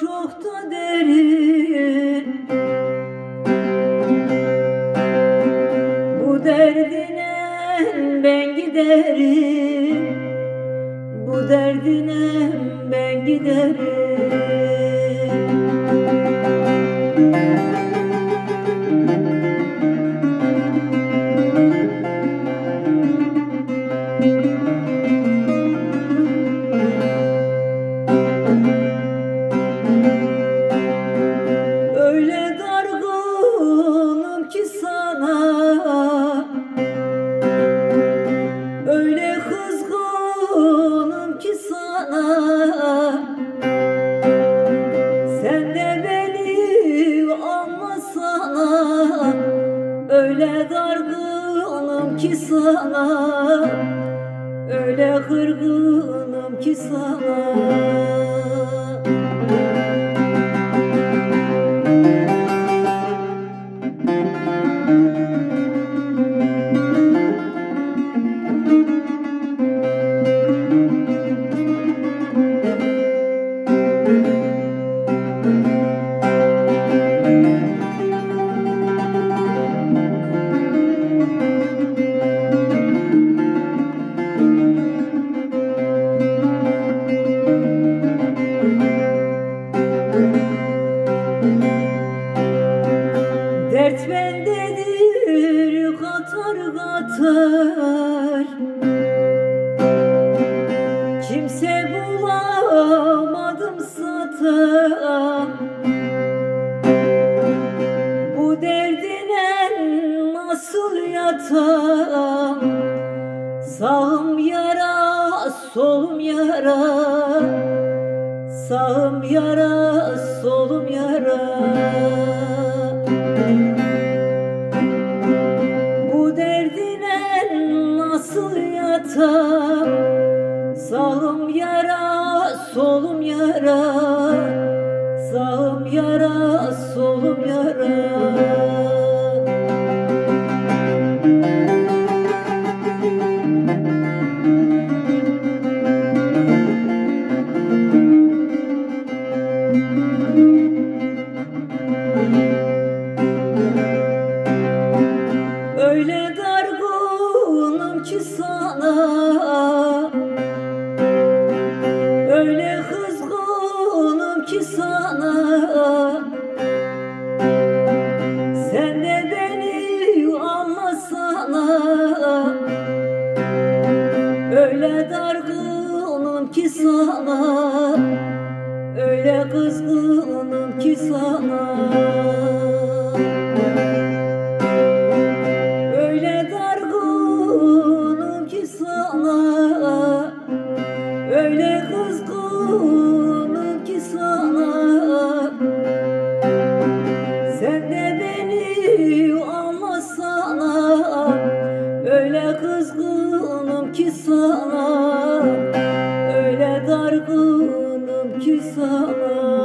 Çok da derin. Bu derdine ben giderim. Bu derdine ben giderim Öyle dargınım ki sana. Öyle kırgınım ki sana Dert bendedir katar katar. Kimse bulamadım satar. Bu derdine nasıl yatam Sağım yara solum yara. Sağım yara solum yara. Bu derdine nasıl yatam Sağım yara solum yara. Sağım yara solum yara. Öyle sana Öyle kızgınım ki sana. Sen de beni anlasana. Öyle dargınım ki sana. Öyle kızgınım ki sana sana Öyle dargınım ki sana